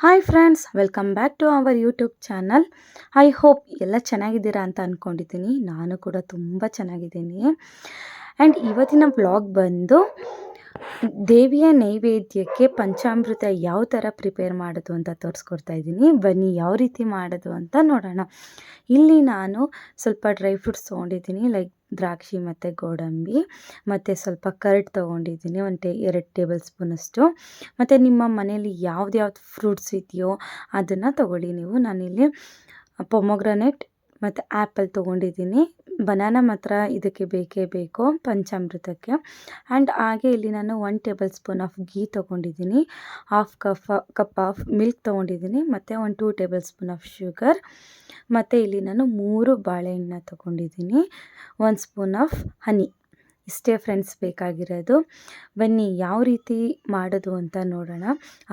Hi friends welcome back to our YouTube channel I hope ಎಲ್ಲ ಚೆನ್ನಾಗಿದ್ದೀರಾ ಅಂತ ಅಂದ್ಕೊಂಡಿದ್ದೀನಿ ನಾನು ಕೂಡ ತುಂಬ ಚೆನ್ನಾಗಿದ್ದೀನಿ. ಆ್ಯಂಡ್ ಇವತ್ತಿನ ಬ್ಲಾಗ್ ಬಂದು ದೇವಿಯ ನೈವೇದ್ಯಕ್ಕೆ ಪಂಚಾಮೃತ ಯಾವ ಥರ ಪ್ರಿಪೇರ್ ಮಾಡೋದು ಅಂತ ತೋರಿಸ್ಕೊಡ್ತಾ ಇದ್ದೀನಿ. ಬನ್ನಿ ಯಾವ ರೀತಿ ಮಾಡೋದು ಅಂತ ನೋಡೋಣ. ಇಲ್ಲಿ ನಾನು ಸ್ವಲ್ಪ ಡ್ರೈ ಫ್ರೂಟ್ಸ್ ತೊಗೊಂಡಿದ್ದೀನಿ ಲೈಕ್ ದ್ರಾಕ್ಷಿ ಮತ್ತು ಗೋಡಂಬಿ, ಮತ್ತು ಸ್ವಲ್ಪ ಕರ್ಡ್ ತೊಗೊಂಡಿದ್ದೀನಿ, ಒಂದು ಟೇ, ಎರಡು ಟೇಬಲ್ ಸ್ಪೂನಷ್ಟು ಮತ್ತು ನಿಮ್ಮ ಮನೆಯಲ್ಲಿ ಯಾವ್ದು ಯಾವ್ದು ಫ್ರೂಟ್ಸ್ ಇದೆಯೋ ಅದನ್ನು ತೊಗೊಳ್ಳಿ ನೀವು. ನಾನಿಲ್ಲಿ ಪೊಮೊಗ್ರನೆಟ್ ಮತ್ತು ಆ್ಯಪಲ್ ತೊಗೊಂಡಿದ್ದೀನಿ. ಬನಾನ ಮಾತ್ರ ಇದಕ್ಕೆ ಬೇಕೇ ಬೇಕು, ಪಂಚಾಮೃತಕ್ಕೆ. ಆ್ಯಂಡ್ ಹಾಗೆ ಇಲ್ಲಿ ನಾನು one tablespoon of ghee ತೊಗೊಂಡಿದ್ದೀನಿ. Half cup, cup of milk ತೊಗೊಂಡಿದ್ದೀನಿ. ಮತ್ತು ಒಂದು two tablespoon of sugar. ಮತ್ತು ಇಲ್ಲಿ ನಾನು ಮೂರು ಬಾಳೆಹಣ್ಣು ತೊಗೊಂಡಿದ್ದೀನಿ. One spoon of honey. ಇಷ್ಟೇ ಫ್ರೆಂಡ್ಸ್ ಬೇಕಾಗಿರೋದು. ಬನ್ನಿ ಯಾವ ರೀತಿ ಮಾಡೋದು ಅಂತ ನೋಡೋಣ.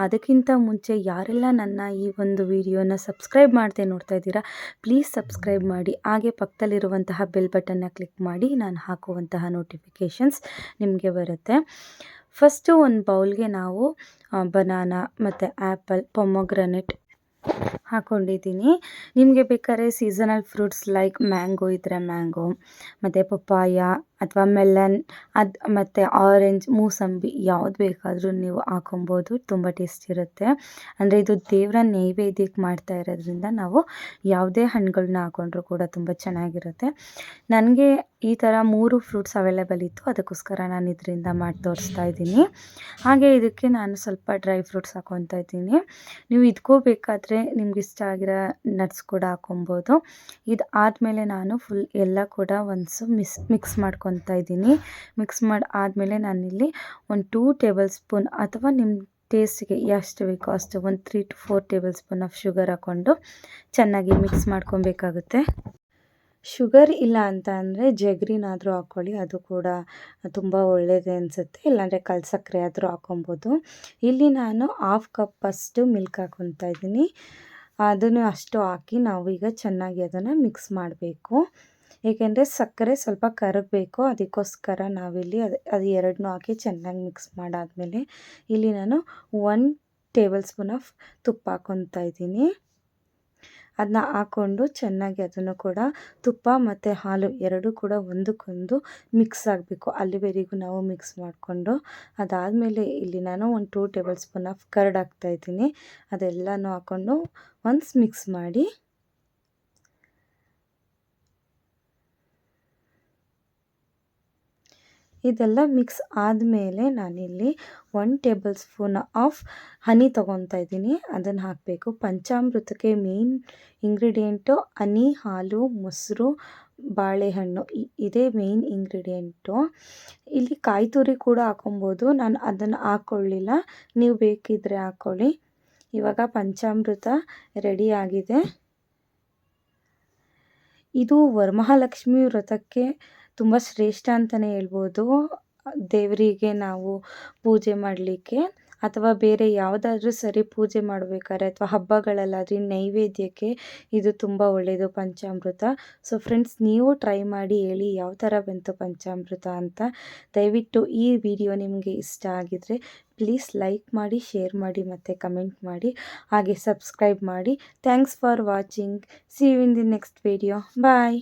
ಅದಕ್ಕಿಂತ ಮುಂಚೆ ಯಾರೆಲ್ಲ ನನ್ನ ಈ ಒಂದು ವಿಡಿಯೋನ ಸಬ್ಸ್ಕ್ರೈಬ್ ಮಾಡದೆ ನೋಡ್ತಾ ಇದ್ದೀರಾ, ಪ್ಲೀಸ್ ಸಬ್ಸ್ಕ್ರೈಬ್ ಮಾಡಿ. ಹಾಗೆ ಪಕ್ಕದಲ್ಲಿರುವಂತಹ ಬೆಲ್ ಬಟನ್ನ ಕ್ಲಿಕ್ ಮಾಡಿ. ನಾನು ಹಾಕುವಂತಹ ನೋಟಿಫಿಕೇಷನ್ಸ್ ನಿಮಗೆ ಬರುತ್ತೆ. ಫಸ್ಟು ಒಂದು ಬೌಲ್ಗೆ ನಾವು ಬನಾನಾ ಮತ್ತು ಆ್ಯಪಲ್, ಪೊಮೊಗ್ರನೆಟ್ ಹಾಕೊಂಡಿದ್ದೀನಿ. ನಿಮಗೆ ಬೇಕಾದ್ರೆ ಸೀಸನಲ್ ಫ್ರೂಟ್ಸ್ ಲೈಕ್ ಮ್ಯಾಂಗೋ ಇದ್ದರೆ ಮ್ಯಾಂಗೋ, ಮತ್ತು ಪಪ್ಪಾಯ ಅಥವಾ ಮೆಲನ್, ಅದು ಮತ್ತು ಆರೆಂಜ್, ಮೂಸಂಬಿ ಯಾವ್ದು ಬೇಕಾದರೂ ನೀವು ಹಾಕೊಬೋದು. ತುಂಬ ಟೇಸ್ಟ್ ಇರುತ್ತೆ. ಅಂದರೆ ಇದು ದೇವರ ನೈವೇದ್ಯಕ್ಕೆ ಮಾಡ್ತಾ ಇರೋದ್ರಿಂದ ನಾವು ಯಾವುದೇ ಹಣ್ಣುಗಳನ್ನ ಹಾಕೊಂಡ್ರೂ ಕೂಡ ತುಂಬ ಚೆನ್ನಾಗಿರುತ್ತೆ. ನನಗೆ ಈ ಥರ ಮೂರು ಫ್ರೂಟ್ಸ್ ಅವೈಲೇಬಲ್ ಇತ್ತು. ಅದಕ್ಕೋಸ್ಕರ ನಾನು ಇದರಿಂದ ಮಾಡಿ ತೋರಿಸ್ತಾ ಇದ್ದೀನಿ. ಹಾಗೆ ಇದಕ್ಕೆ ನಾನು ಸ್ವಲ್ಪ ಡ್ರೈ ಫ್ರೂಟ್ಸ್ ಹಾಕೊತಾ ಇದ್ದೀನಿ. ನೀವು ಇದಕ್ಕೂ ಬೇಕಾದರೆ ನಿಮ್ಗೆ ಇಷ್ಟ ಆಗಿರೋ ನಟ್ಸ್ ಕೂಡ ಹಾಕೊಬೋದು. ಇದು ಆದಮೇಲೆ ನಾನು ಫುಲ್ ಎಲ್ಲ ಕೂಡ ಒಂದು ಮಿಸ್ ಮಿಕ್ಸ್ ಮಾಡ್ಕೊತಾ ಇದ್ದೀನಿ. ಮಿಕ್ಸ್ ಮಾಡಿ, ಆದಮೇಲೆ ನಾನಿಲ್ಲಿ ಒಂದು ಟೂ ಟೇಬಲ್ ಸ್ಪೂನ್ ಅಥವಾ ನಿಮ್ಮ ಟೇಸ್ಟಿಗೆ ಎಷ್ಟು ಬೇಕೋ ಅಷ್ಟು, ಒಂದು three to four tablespoon of sugar ಹಾಕ್ಕೊಂಡು ಚೆನ್ನಾಗಿ ಮಿಕ್ಸ್ ಮಾಡ್ಕೊಬೇಕಾಗುತ್ತೆ. ಶುಗರ್ ಇಲ್ಲ ಅಂತ ಅಂದರೆ ಜಗ್ರಿನಾದರೂ ಹಾಕ್ಕೊಳ್ಳಿ ಅದು ಕೂಡ ತುಂಬ ಒಳ್ಳೆಯದೇ ಅನಿಸುತ್ತೆ. ಇಲ್ಲಾಂದರೆ ಕಲ್ ಸಕ್ಕರೆ ಆದರೂ ಹಾಕೊಬೋದು. ಇಲ್ಲಿ ನಾನು ಹಾಫ್ ಕಪ್ಪಷ್ಟು ಮಿಲ್ಕ್ ಹಾಕ್ಕೊತಾ ಇದ್ದೀನಿ. ಅದನ್ನು ಅಷ್ಟು ಹಾಕಿ ನಾವು ಈಗ ಚೆನ್ನಾಗಿ ಅದನ್ನು ಮಿಕ್ಸ್ ಮಾಡಬೇಕು. ಏಕೆಂದರೆ ಸಕ್ಕರೆ ಸ್ವಲ್ಪ ಕರಗಬೇಕು, ಅದಕ್ಕೋಸ್ಕರ ನಾವಿಲ್ಲಿ ಅದು ಅದು ಎರಡನ್ನೂ ಹಾಕಿ ಚೆನ್ನಾಗಿ ಮಿಕ್ಸ್ ಮಾಡಾದಮೇಲೆ ಇಲ್ಲಿ ನಾನು ಒನ್ ಟೇಬಲ್ ಸ್ಪೂನ್ ಆಫ್ ತುಪ್ಪ ಹಾಕ್ಕೊತಾ ಇದ್ದೀನಿ. ಅದನ್ನ ಹಾಕ್ಕೊಂಡು ಚೆನ್ನಾಗಿ ಅದನ್ನು ಕೂಡ ತುಪ್ಪ ಮತ್ತು ಹಾಲು ಎರಡೂ ಕೂಡ ಒಂದಕ್ಕೊಂದು ಮಿಕ್ಸ್ ಆಗಬೇಕು. ಅಲ್ಲಿವರೆಗೂ ನಾವು ಮಿಕ್ಸ್ ಮಾಡಿಕೊಂಡು ಅದಾದಮೇಲೆ ಇಲ್ಲಿ ನಾನು ಒಂದು two tablespoon of curd ಹಾಕ್ತಾಯಿದ್ದೀನಿ ಅದೆಲ್ಲನೂ ಹಾಕ್ಕೊಂಡು ಒನ್ಸ್ ಮಿಕ್ಸ್ ಮಾಡಿ ಇದೆಲ್ಲ ಮಿಕ್ಸ್ ಆದಮೇಲೆ ನಾನಿಲ್ಲಿ one tablespoon of honey ತೊಗೊತಾ ಇದ್ದೀನಿ. ಅದನ್ನು ಹಾಕಬೇಕು. ಪಂಚಾಮೃತಕ್ಕೆ ಮೇನ್ ಇಂಗ್ರೀಡಿಯೆಂಟು ಹನಿ, ಹಾಲು, ಮೊಸರು, ಬಾಳೆಹಣ್ಣು ಇದೇ ಮೇಯ್ನ್ ಇಂಗ್ರೀಡಿಯೆಂಟು ಇಲ್ಲಿ ಕಾಯಿ ತುರಿ ಕೂಡ ಹಾಕೊಬೋದು ನಾನು ಅದನ್ನು ಹಾಕ್ಕೊಳ್ಳಿಲ್ಲ ನೀವು ಬೇಕಿದ್ದರೆ ಹಾಕ್ಕೊಳ್ಳಿ ಇವಾಗ ಪಂಚಾಮೃತ ರೆಡಿಯಾಗಿದೆ ಇದು ವರಮಹಾಲಕ್ಷ್ಮಿ ವ್ರತಕ್ಕೆ ತುಂಬ ಶ್ರೇಷ್ಠ ಅಂತಲೇ ಹೇಳ್ಬೋದು. ದೇವರಿಗೆ ನಾವು ಪೂಜೆ ಮಾಡಲಿಕ್ಕೆ ಅಥವಾ ಬೇರೆ ಯಾವುದಾದ್ರೂ ಸರಿ ಪೂಜೆ ಮಾಡಬೇಕಾದ್ರೆ ಅಥವಾ ಹಬ್ಬಗಳಲ್ಲಾದರೆ ನೈವೇದ್ಯಕ್ಕೆ ಇದು ತುಂಬ ಒಳ್ಳೆಯದು ಪಂಚಾಮೃತ. ಸೊ ಫ್ರೆಂಡ್ಸ್ ನೀವು ಟ್ರೈ ಮಾಡಿ ಹೇಳಿ ಯಾವ ಥರ ಬಂತು ಪಂಚಾಮೃತ ಅಂತ. ದಯವಿಟ್ಟು ಈ ವಿಡಿಯೋ ನಿಮಗೆ ಇಷ್ಟ ಆಗಿದರೆ ಪ್ಲೀಸ್ ಲೈಕ್ ಮಾಡಿ ಶೇರ್ ಮಾಡಿ ಮತ್ತು ಕಮೆಂಟ್ ಮಾಡಿ. ಹಾಗೆ ಸಬ್ಸ್ಕ್ರೈಬ್ ಮಾಡಿ. Thanks for watching see you in the next video bye